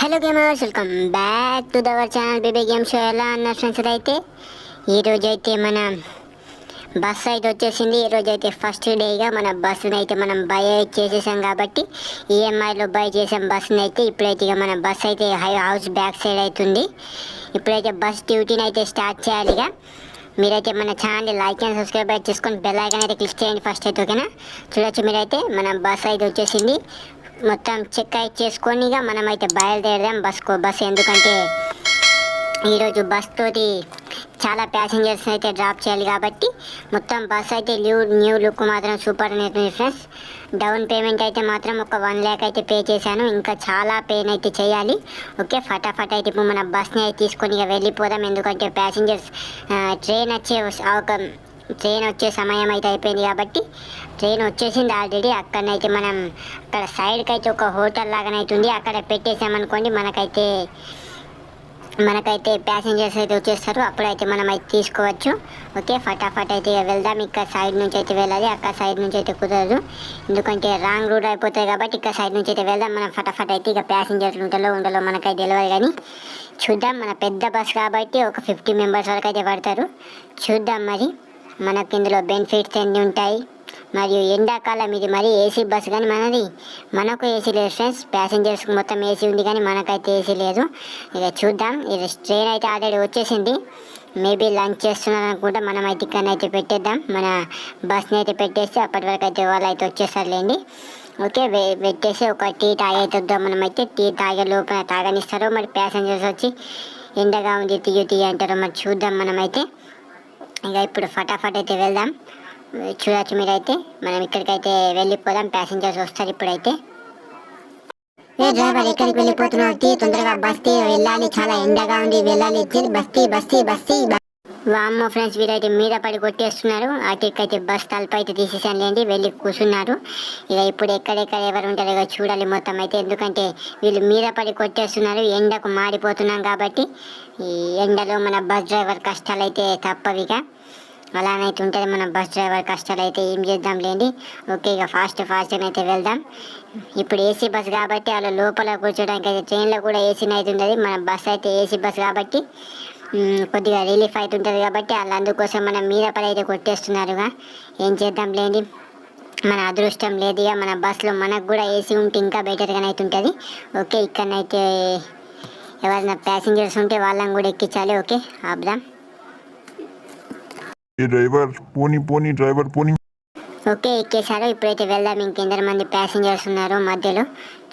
Hello gamers welcome back to దవర్ channel baby game show ఎలా అన్న friends అయితే. ఈరోజు అయితే మన బస్ అయితే వచ్చేసింది. ఈరోజు అయితే ఫస్ట్ డేగా మన బస్సుని అయితే మనం బై చేసేసాం కాబట్టి ఈఎంఐలో బై చేసాం బస్సుని అయితే. ఇప్పుడైతే ఇక మన బస్ అయితే హై హౌస్ బ్యాక్ సైడ్ అవుతుంది. ఇప్పుడైతే బస్ డ్యూటీని అయితే స్టార్ట్ చేయాలి ఇక. మీరైతే మన ఛానల్ లైక్ అండ్ సబ్స్క్రైబ్ చేసుకొని బెల్ ఐకాన్ అయితే క్లిక్ చేయండి ఫస్ట్ అయితే ఓకేనా చూడొచ్చు మీరైతే. మన బస్ అయితే వచ్చేసింది. మొత్తం చెక్ అయితే చేసుకొని ఇక మనమైతే బయలుదేరదాం బస్కు బస్ ఎందుకంటే ఈరోజు బస్ తోటి చాలా ప్యాసింజర్స్ అయితే డ్రాప్ చేయాలి కాబట్టి మొత్తం బస్ అయితే న్యూ న్యూ లుక్ మాత్రం సూపర్ అనేది ఫ్రెండ్స్ డౌన్ పేమెంట్ అయితే మాత్రం ఒక వన్ ల్యాక్ అయితే పే చేశాను. ఇంకా చాలా పేన్ అయితే చేయాలి. ఓకే ఫటాఫట్ అయితే ఇప్పుడు మన బస్ని అయితే తీసుకొని ఇక వెళ్ళిపోదాం. ఎందుకంటే ప్యాసింజర్స్ ట్రైన్ వచ్చే ఒక ట్రైన్ వచ్చే సమయం అయితే అయిపోయింది కాబట్టి ట్రైన్ వచ్చేసింది ఆల్రెడీ. అక్కడనైతే మనం అక్కడ సైడ్కి అయితే ఒక హోటల్ లాగానైతే ఉంది. అక్కడ పెట్టేసామనుకోండి మనకైతే మనకైతే ప్యాసింజర్స్ అయితే వచ్చేస్తారు. అప్పుడైతే మనం అయితే తీసుకోవచ్చు. ఓకే ఫటాఫట్ అయితే వెళ్దాం. ఇక్కడ సైడ్ నుంచి అయితే వెళ్ళాలి. అక్కడ సైడ్ నుంచి అయితే కుదరదు. ఎందుకంటే రాంగ్ రూట్ అయిపోతాయి కాబట్టి ఇక్కడ సైడ్ నుంచి అయితే వెళ్దాం. మనం ఫటాఫట్ అయితే ఇక ప్యాసింజర్స్ ఉంటలో ఉండలో మనకైతే తెలియదు కానీ చూద్దాం. మన పెద్ద బస్ కాబట్టి ఒక ఫిఫ్టీ మెంబర్స్ వరకు అయితే పడతారు. చూద్దాం మరి. మనకి ఇందులో బెనిఫిట్స్ ఎన్ని ఉంటాయి? మరియు ఎండాకాలం ఇది మరి ఏసీ బస్సు కానీ మనది? మనకు ఏసీ లేదు ఫ్రెండ్స్. ప్యాసింజర్స్కి మొత్తం ఏసీ ఉంది కానీ మనకైతే ఏసీ లేదు. ఇక చూద్దాం. ఇది ట్రైన్ అయితే ఆల్రెడీ వచ్చేసింది. మేబీ లంచ్ చేస్తున్నారు అనుకుంటే. మనం అయితే ఇక్కడ అయితే పెట్టేద్దాం. మన బస్ని అయితే పెట్టేస్తే అప్పటి వరకు అయితే వాళ్ళు అయితే వచ్చేసారులేండి ఓకే వె- పెట్టేసి ఒక టీ తాగేద్దాం. వద్దాం మనం అయితే టీ తాగే లోపల తాగనిస్తారు మరి ప్యాసింజర్స్ వచ్చి ఎండగా ఉంది తీయు తీయ అంటారో మరి చూద్దాం మనమైతే. ఇక ఇప్పుడు ఫటాఫట్ అయితే వెళ్దాం. చూడొచ్చు మీరైతే. మనం ఇక్కడికైతే వెళ్ళిపోదాం. ప్యాసింజర్స్ వస్తారు ఇప్పుడైతే. ఏ డ్రైవర్ ఎక్కడికి వెళ్ళిపోతున్నావు తీ తొందరగా బస్తీ వెళ్ళాలి. చాలా ఎండగా ఉంది. వెళ్ళాలి. బస్తీ బస్తీ బస్తీ. వామ్మ ఫ్రెండ్స్ వీరైతే మీద పడి కొట్టేస్తున్నారు. అటుకైతే బస్ తలుపు అయితే తీసేసాను లేండి వెళ్ళి కూర్చున్నారు. ఇక ఇప్పుడు ఎక్కడెక్కడ ఎవరు ఉంటారో ఇక చూడాలి మొత్తం అయితే. ఎందుకంటే వీళ్ళు మీద పడి కొట్టేస్తున్నారు. ఎండకు మాడిపోతున్నాం కాబట్టి ఈ ఎండలో మన బస్ డ్రైవర్ కష్టాలు అయితే తప్పవిగా అలానైతే ఉంటుంది మన బస్ డ్రైవర్ కష్టాలు అయితే ఏం చేద్దాం లేండి ఓకే ఇక ఫాస్ట్ ఫాస్ట్గా అయితే వెళ్దాం. ఇప్పుడు ఏసీ బస్ కాబట్టి అలా లోపల కూర్చోడానికి అయితే ట్రైన్లో కూడా ఏసీని అయితే ఉంటుంది మన బస్ అయితే ఏసీ బస్ కాబట్టి కొద్దిగా రిలీఫ్ అయితే ఉంటుంది కాబట్టి వాళ్ళు అందుకోసం మనం మీద పడి అయితే కొట్టేస్తున్నారుగా. ఏం చేద్దాం లేండి? మన అదృష్టం లేదు ఇక మన బస్సులో మనకు కూడా ఏసీ ఉంటే ఇంకా బెటర్గానే అయితే ఉంటుంది ఓకే ఇక్కడనైతే ఎవరైనా ప్యాసింజర్స్ ఉంటే వాళ్ళని కూడా ఎక్కించాలి ఓకే? ఆపుదాం. డ్రైవర్ పోనీ పోనీ డ్రైవర్ పోనీ. ఓకే ఎక్కేశారు. ఇప్పుడైతే వెళ్దాం. ఇంకెందరు మంది ప్యాసింజర్స్ ఉన్నారు మధ్యలో.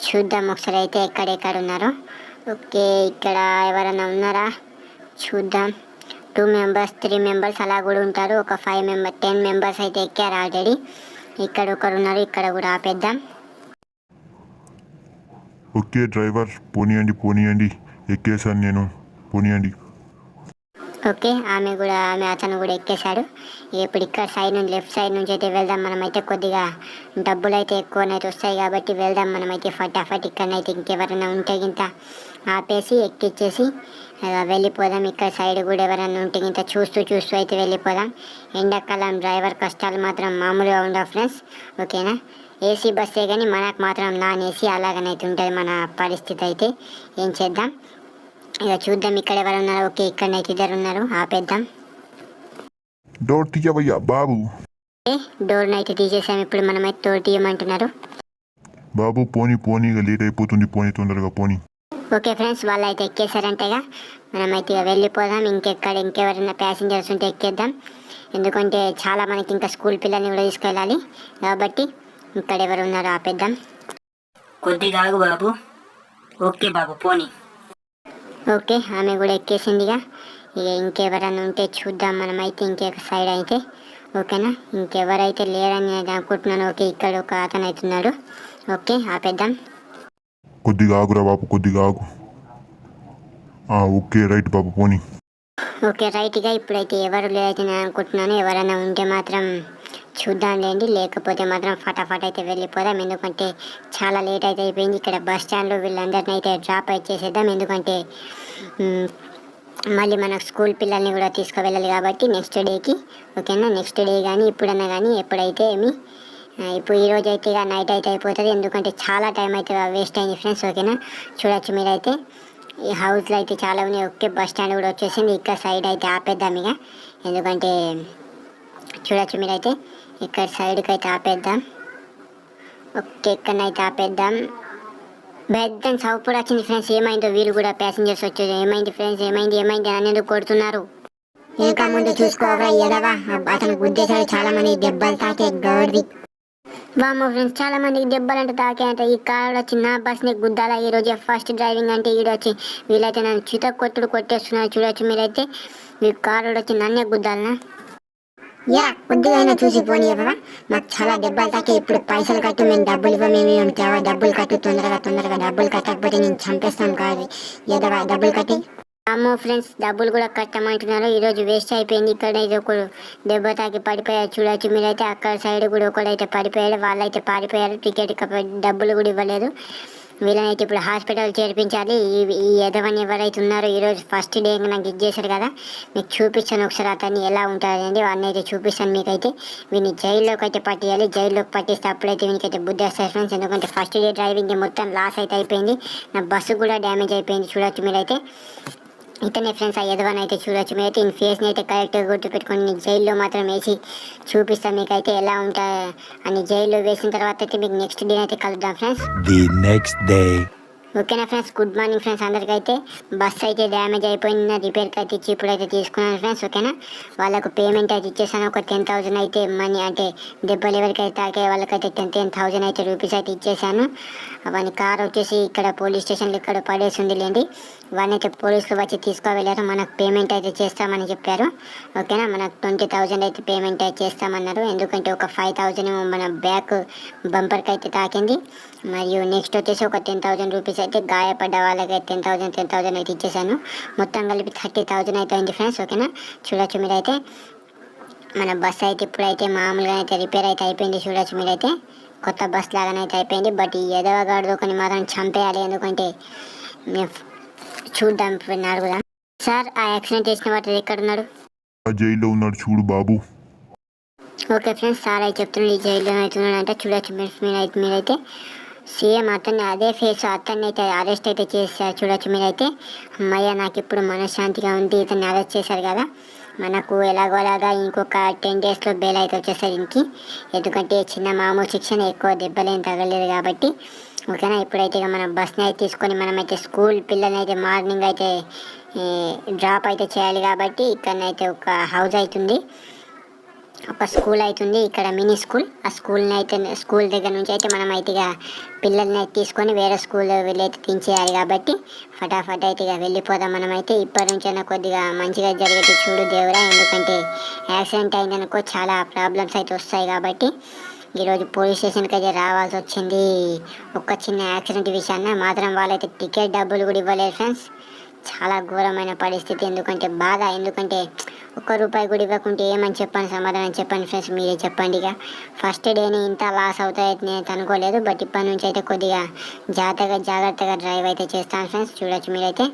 చూద్దాం ఒకసారి అయితే ఎక్కడెక్కడ ఉన్నారు. ఓకే ఇక్కడ ఎవరైనా ఉన్నారా? చూద్దాం. టూ మెంబర్స్ త్రీ మెంబర్స్ అలా కూడా ఉంటారు. ఒక ఫైవ్ మెంబర్ టెన్ మెంబర్స్ అయితే ఎక్కారు ఆల్రెడీ ఇక్కడ ఒకరు ఉన్నారు ఇక్కడ కూడా ఆపేద్దాం. Okay driver పోనీయండి పోనీయండి. ఎక్కేసాను నేను. పోనీయండి. ఓకే ఆమె కూడా ఆమె అతను కూడా ఎక్కేశాడు. ఇప్పుడు ఇక్కడ సైడ్ నుంచి లెఫ్ట్ సైడ్ నుంచి అయితే వెళ్దాం. మనమైతే కొద్దిగా డబ్బులు అయితే ఎక్కువనైతే వస్తాయి కాబట్టి వెళ్దాం. మనమైతే ఫటాఫట్ ఇక్కడనైతే ఇంకెవరైనా ఉంటే గింత ఆపేసి ఎక్కిచ్చేసి వెళ్ళిపోదాం ఇక్కడ సైడ్ కూడా ఎవరైనా ఉంటే గింత చూస్తూ చూస్తూ అయితే వెళ్ళిపోదాం. ఎండాకాలం డ్రైవర్ కష్టాలు మాత్రం మామూలుగా ఉండవు ఫ్రెండ్స్ ఓకేనా? ఏసీ బస్సే కానీ మనకు మాత్రం నాన్ ఏసీ అలాగనైతే ఉంటుంది మన పరిస్థితి అయితే. ఏం చేద్దాం? ఇక చూద్దాం ఇక్కడ ఎవరు ఉన్నారు. ఓకే ఇక్కడనైతే ఇద్దరు ఉన్నారు ఆపేద్దాం. డోర్ తీయవయ్యా బాబు. ఓకే డోర్ని అయితే తీసేసాం ఇప్పుడు మనమైతే డోర్ తీయమంటున్నారు. బాబు పోనీ పోనీ లేట్ అయిపోతుంది పోనీ తొందరగా పోనీ. ఓకే ఫ్రెండ్స్ వాళ్ళు అయితే ఎక్కేసారంటగా మనమైతే ఇక వెళ్ళిపోదాం. ఇంకెక్కడ ఇంకెవరైనా ప్యాసింజర్స్ ఉంటే ఎక్కేద్దాం. ఎందుకంటే చాలా మనకి ఇంకా స్కూల్ పిల్లల్ని కూడా తీసుకెళ్ళాలి. కాబట్టి ఇక్కడ ఎవరు ఉన్నారో ఆపేద్దాం. కొద్దిగా ఆగు బాబు. ఓకే బాబు పోనీ. ఓకే ఆమె కూడా ఎక్కేసిందిగా. ఇక ఇంకెవరైనా ఉంటే చూద్దాం. మనమైతే ఇంకొక సైడ్ అయితే. ఓకేనా? ఇంకెవరైతే లేరని నేను అనుకుంటున్నాను ఓకే ఇక్కడ ఒక అతను అవుతున్నాడు ఓకే ఆపేద్దాం. కొద్దిగా ఆగురా బాబు కొద్దిగా ఆగు. ఓకే రైట్ బాబు పోనీ. ఓకే రైట్గా ఇప్పుడైతే ఎవరు లేదైతే నేను అనుకుంటున్నాను ఎవరైనా ఉంటే మాత్రం చూద్దాంలేండి లేకపోతే మాత్రం ఫటాఫట్ అయితే వెళ్ళిపోదాం. ఎందుకంటే చాలా లేట్ అయితే అయిపోయింది. ఇక్కడ బస్ స్టాండ్లో వీళ్ళందరినీ అయితే డ్రాప్ అయితే చేసేద్దాం. ఎందుకంటే మళ్ళీ మనకు స్కూల్ పిల్లల్ని కూడా తీసుకువెళ్ళాలి కాబట్టి నెక్స్ట్ డేకి. ఓకేనా? నెక్స్ట్ డే కానీ ఇప్పుడన్నా కానీ ఎప్పుడైతే ఏమి ఇప్పుడు ఈ రోజు అయితే ఇక నైట్ అయితే అయిపోతుంది. ఎందుకంటే చాలా టైం అయితే వేస్ట్ అయింది ఫ్రెండ్స్ ఓకేనా చూడొచ్చు మీరైతే. ఈ హౌస్లో అయితే చాలా ఉన్నాయి. ఒకే బస్ స్టాండ్ కూడా వచ్చేసింది. ఇక్కడ సైడ్ అయితే ఆపేద్దాం ఇక. ఎందుకంటే చూడొచ్చు మీరైతే. ఇక్కడ సైడ్కి అయితే ఆపేద్దాం. ఓకే ఇక్కడనైతే ఆపేద్దాం. పెద్ద సౌపూర్ వచ్చింది ఫ్రెండ్స్ ఏమైందో వీళ్ళు కూడా ప్యాసింజర్స్ వచ్చేది ఏమైంది ఫ్రెండ్స్ ఏమైంది? ఏమైంది? అని ఎందుకు కొడుతున్నారు? ఇంకా ముందు చూసుకోవరా ఎదవా? అతను ఉద్దేశాలు చాలా మంది దెబ్బలు తాకే గౌరీ వామో ఫ్రెండ్స్ చాలా మందికి దెబ్బలు అంటే తాకే ఈ కార్ వచ్చి నా బస్ని గుద్దాలా? ఈ రోజు ఫస్ట్ డ్రైవింగ్ అంటే ఈడొచ్చి వచ్చి వీళ్ళైతే నన్ను చిత కొట్టుడు కొట్టేస్తున్నారు చూడొచ్చు మీరైతే. మీ కారు వచ్చి నన్నే గుద్దాలనా? యా కొద్దిగా చూసి పోనీ బాబా. మాకు చాలా దెబ్బలు తాకే ఇప్పుడు పైసలు కట్టు మేము డబ్బులు ఇవ్వమేమి మేము డబ్బులు కట్టు తొందరగా తొందరగా డబ్బులు కట్టకపోతే నేను చంపేస్తాను కాదు. ఎదవా డబ్బులు కట్టి. అమ్మో ఫ్రెండ్స్ డబ్బులు కూడా కట్టమంటున్నారు. ఈరోజు వేస్ట్ అయిపోయింది. ఇక్కడ ఇది ఒక దెబ్బ తాకి పడిపోయారు చూడొచ్చు మీరైతే అక్కడ సైడ్ కూడా ఒకడైతే పడిపోయాడు. వాళ్ళైతే పారిపోయారు. టికెట్ డబ్బులు కూడా ఇవ్వలేదు. వీళ్ళనైతే ఇప్పుడు హాస్పిటల్ చేర్పించాలి. ఈ ఈ ఎదవని ఎవరైతే ఉన్నారో ఈరోజు ఫస్ట్ డే నాకు ఇచ్చేసారు కదా మీకు చూపిస్తాను ఒకసారి అతన్ని ఎలా ఉంటారండి వాడిని అయితే చూపిస్తాను మీకైతే. వీడిని జైల్లోకి అయితే పట్టేయాలి. జైల్లోకి పట్టిస్తే అప్పుడైతే వీనికైతే బుద్ధి వస్తుంది ఫ్రెండ్స్ ఎందుకంటే ఫస్ట్ డే డ్రైవింగ్ మొత్తం లాస్ అయితే అయిపోయింది. నా బస్సు కూడా డ్యామేజ్ అయిపోయింది. చూడొచ్చు మీరైతే. ఇతనే ఫ్రెండ్స్ ఆ యజమాని అయితే చూడొచ్చు. మీరైతే ఈ ఫేస్ని అయితే కరెక్ట్గా గుర్తుపెట్టుకొని నీ జైల్లో మాత్రం వేసి చూపిస్తాను మీకైతే ఎలా ఉంటా అని జైల్లో వేసిన తర్వాత అయితే మీకు నెక్స్ట్ డే అయితే కలుద్దాం ఫ్రెండ్స్. ది నెక్స్ట్ డే ఓకేనా ఫ్రెండ్స్? గుడ్ మార్నింగ్ ఫ్రెండ్స్ అందరికైతే. బస్ అయితే డ్యామేజ్ అయిపోయింది రిపేర్కి అయితే ఇచ్చి అయితే తీసుకున్నాను ఫ్రెండ్స్ ఓకేనా? వాళ్ళకు పేమెంట్ అయితే ఇచ్చేసాను ఒక టెన్ థౌసండ్ అయితే మనీ అంటే దెబ్బలు ఎవరికైతే తాకే వాళ్ళకైతే టెన్ టెన్ థౌసండ్ అయితే రూపీస్ అయితే ఇచ్చేసాను. వాని కార్ వచ్చేసి ఇక్కడ పోలీస్ స్టేషన్లో ఇక్కడ పడేసి ఉంది లేండి వాడిని అయితే పోలీసులు వచ్చి తీసుకువెళ్ళారు మనకు పేమెంట్ అయితే చేస్తామని చెప్పారు ఓకేనా? మనకు ట్వంటీ థౌజండ్ అయితే పేమెంట్ అయితే చేస్తామన్నారు ఎందుకంటే ఒక ఫైవ్ థౌజండ్ మన బ్యాక్ బంపర్కి అయితే తాకింది. మరియు నెక్స్ట్ వచ్చేసి ఒక టెన్ థౌజండ్ రూపీస్ అయితే గాయపడ్డ వాళ్ళకి టెన్ థౌజండ్ టెన్ థౌజండ్ అయితే ఇచ్చేసాను మొత్తం కలిపి థర్టీ థౌజండ్ అయితే అయింది ఫ్రెండ్స్ ఓకేనా చూడొచ్చు మీరైతే. మన బస్ అయితే ఇప్పుడైతే మామూలుగా అయితే రిపేర్ అయితే అయిపోయింది చూడొచ్చు మీరైతే. కొత్త బస్ లాగానే అయితే అయిపోయింది బట్ ఈ ఎదవగాడు కొన్ని మాత్రం చంపేయాలి ఎందుకంటే మేము చూద్దాం అడుగుదాం సార్ ఆ యాక్సిడెంట్ చేసిన వాటి ఎక్కడ ఉన్నాడు జైల్లో ఉన్నాడు చూడు బాబు. ఓకే ఫ్రెండ్స్ సార్ అయితే చెప్తున్నాడు ఈ జైల్లో అవుతున్నాడు అంటే చూడొచ్చు మీరు మీరైతే మీరైతే. సీఎం అతన్ని అదే ఫేస్ అతన్ని అయితే అరెస్ట్ అయితే చేశారు. చూడొచ్చు మీరైతే. అమ్మయ్య నాకు ఇప్పుడు మనశ్శాంతిగా ఉంది ఇతన్ని అరెస్ట్ చేశారు కదా. మనకు ఎలాగో అలాగా ఇంకొక టెన్ డేస్లో బెయిల్ అయితే వచ్చేసారు ఇంటికి ఎందుకంటే చిన్న మామూలు శిక్షణ ఎక్కువ దెబ్బలేం తగలేదు కాబట్టి. ఓకేనా? ఇప్పుడైతే ఇక మనం బస్ని అయితే తీసుకొని మనమైతే స్కూల్ పిల్లల్ని అయితే మార్నింగ్ అయితే డ్రాప్ అయితే చేయాలి కాబట్టి ఇక్కడనైతే ఒక హౌస్ అవుతుంది. ఒక స్కూల్ అవుతుంది ఇక్కడ మినీ స్కూల్. ఆ స్కూల్ని అయితే స్కూల్ దగ్గర నుంచి అయితే మనం అయితే ఇక పిల్లల్ని అయితే తీసుకొని వేరే స్కూల్ వెళ్ళైతే దించేయాలి కాబట్టి ఫటాఫట్ అయితే ఇక వెళ్ళిపోదాం మనం అయితే. ఇప్పటి నుంచైనా కొద్దిగా మంచిగా జరిగేది చూడు దేవుడా ఎందుకంటే యాక్సిడెంట్ అయిందనుకో చాలా ప్రాబ్లమ్స్ అయితే వస్తాయి కాబట్టి ఈరోజు పోలీస్ స్టేషన్కి అయితే రావాల్సి వచ్చింది. ఒక్క చిన్న యాక్సిడెంట్ విషయాన్ని మాత్రం వాళ్ళైతే టికెట్ డబ్బులు కూడా ఇవ్వలేదు ఫ్రెండ్స్. చాలా ఘోరమైన పరిస్థితి. ఎందుకంటే బాధ ఎందుకంటే ఒక్క రూపాయి కూడా ఇవ్వకుంటే ఏమని చెప్పండి సమాధానం చెప్పండి ఫ్రెండ్స్ మీరే చెప్పండి ఇక. ఫస్ట్ డేని ఇంత లాస్ అవుతాయని నేను అనుకోలేదు బట్ ఇప్పటి నుంచి అయితే కొద్దిగా జాగ్రత్తగా జాగ్రత్తగా డ్రైవ్ అయితే చేస్తాను ఫ్రెండ్స్. చూడొచ్చు మీరైతే.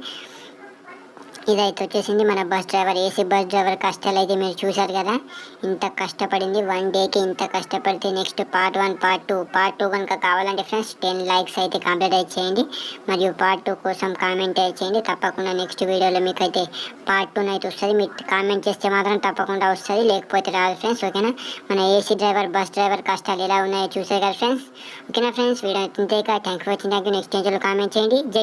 ఇదైతే వచ్చేసింది మన bus driver. AC bus driver కష్టాలు అయితే మీరు చూశారు కదా. ఇంత కష్టపడింది వన్ డేకి ఇంత కష్టపడితే next part one part two part two కనుక కావాలంటే ఫ్రెండ్స్ టెన్ లైక్స్ అయితే కంప్లీట్ అయితే చేయండి మరియు పార్ట్ టూ కోసం కామెంట్ అయితే చేయండి తప్పకుండా నెక్స్ట్ వీడియోలో మీకు అయితే పార్ట్ టూ అయితే వస్తుంది. మీరు కామెంట్ చేస్తే మాత్రం తప్పకుండా వస్తుంది. లేకపోతే రాదు ఫ్రెండ్స్ ఓకేనా? మన ఏసీ డ్రైవర్ బస్ డ్రైవర్ కష్టాలు ఎలా ఉన్నాయో చూసే కదా ఫ్రెండ్స్. ఓకేనా friends? Video ఇంతేకా thank for watching thank you నెక్స్ట్లో comment చేయండి. జై